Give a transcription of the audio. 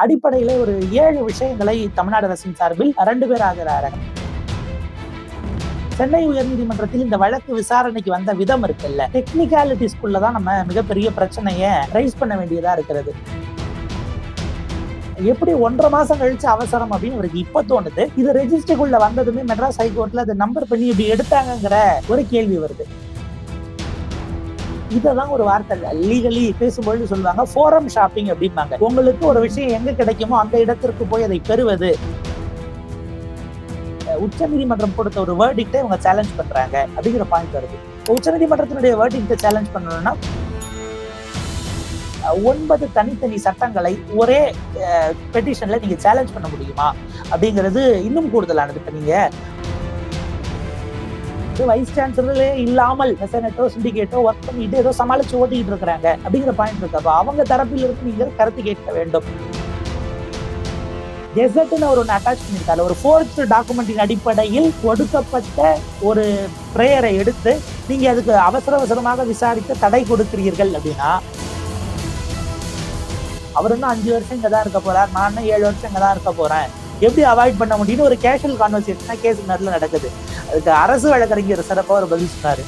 அடிப்படையில ஒரு ஏழு விஷயங்களை தமிழ்நாடு அரசின் சார்பில் ரெண்டு பேர் ஆகிறாரு. சென்னை உயர்நீதிமன்றத்தில் இந்த வழக்கு விசாரணைக்கு வந்த விதம் இருக்குல்ல. டெக்னிக்காலிட்டிஸ்குள்ள தான் நம்ம மிகப்பெரிய பிரச்சனையை ரைஸ் பண்ண வேண்டியதா இருக்கிறது. எப்படி ஒன்றரை மாசம் கழிச்சு அவசரம் அப்படின்னு அவருக்கு இப்ப தோணுது. இது ரெஜிஸ்டருக்குள்ள வந்ததுமே மெட்ராஸ் ஹைகோர்ட்ல அதை நம்பர் பண்ணி இப்படி எடுத்தாங்கங்கிற ஒரு கேள்வி வருது. இதெல்லாம் ஒரு வார்த்தை லீகலி பேசும்பொழுது சொல்லுவாங்க ஃபோரம் ஷாப்பிங் அப்படிம்பாங்க. உங்களுக்கு ஒரு விஷயம் எங்க கிடைக்குமோ அந்த இடத்திற்கு போய் அதை பெறுவது. உச்ச நீதிமன்றம் கொடுத்த ஒரு வேர்டிக்டை இவங்க சேலஞ்ச் பண்றாங்க. அப்படிங்கிற பாயிண்ட் வருது. உச்ச நீதிமன்றத்தினுடைய வேர்டிக்டை சேலஞ்ச் பண்ணணும்னா ஒன்பது தனித்தனி சட்டங்களை ஒரே பெட்டிஷன்ல நீங்க சேலஞ்ச் பண்ண முடியுமா? அப்படிங்கிறது இன்னும் கூடுதலானது. இப்ப நீங்க வைஸ் சான்சலரே இல்லாமல் செனட்டோ சிண்டிகேட்டோ ஒர்க் பண்ணிட்டு ஏதோ சமாளிச்சு ஓட்டிக்கிட்டு இருக்கிறாங்க அப்படிங்கிற பாயிண்ட் இருக்கு. அப்போ அவங்க தரப்பில் இருந்து நீங்க கருத்து கேட்க வேண்டும். கெசட்னு ஒரு ஒன்று அட்டாச் பண்ணியிருக்காரு. ஒரு ஃபோர்த் டாக்குமெண்டின் அடிப்படையில் கொடுக்கப்பட்ட ஒரு ப்ரேயரை எடுத்து நீங்க அதுக்கு அவசர அவசரமாக விசாரித்து தடை கொடுக்கிறீர்கள் அப்படின்னா அவர் இன்னும் அஞ்சு வருஷம் இங்கே தான் இருக்க போறார். நான் ஏழு வருஷம் இங்கே தான் இருக்க போறேன். எப்படி அவாய்ட் பண்ண முடியும்னு ஒரு கேஷுவல் கான்வர்சேஷனா கேஸ் நேரில் நடக்குது. அதுக்கு அரசு வழக்கறிஞர் சிறப்பாக ஒரு பதில் சொன்னார்.